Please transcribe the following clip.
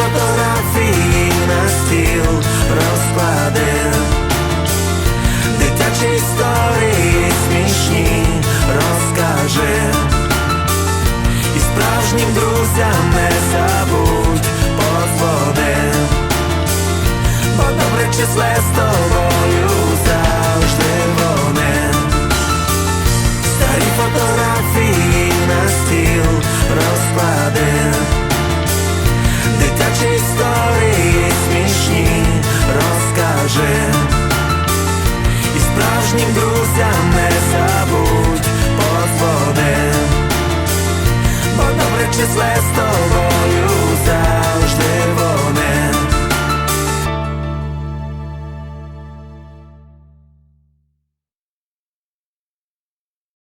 фотографії на стіл розклади, дитячі історії смішні розкажи, і справжнім друзям не забудь подводи, бо добре числе з тобою. втомився, не забудь, позвони, бо добре числе з тобою.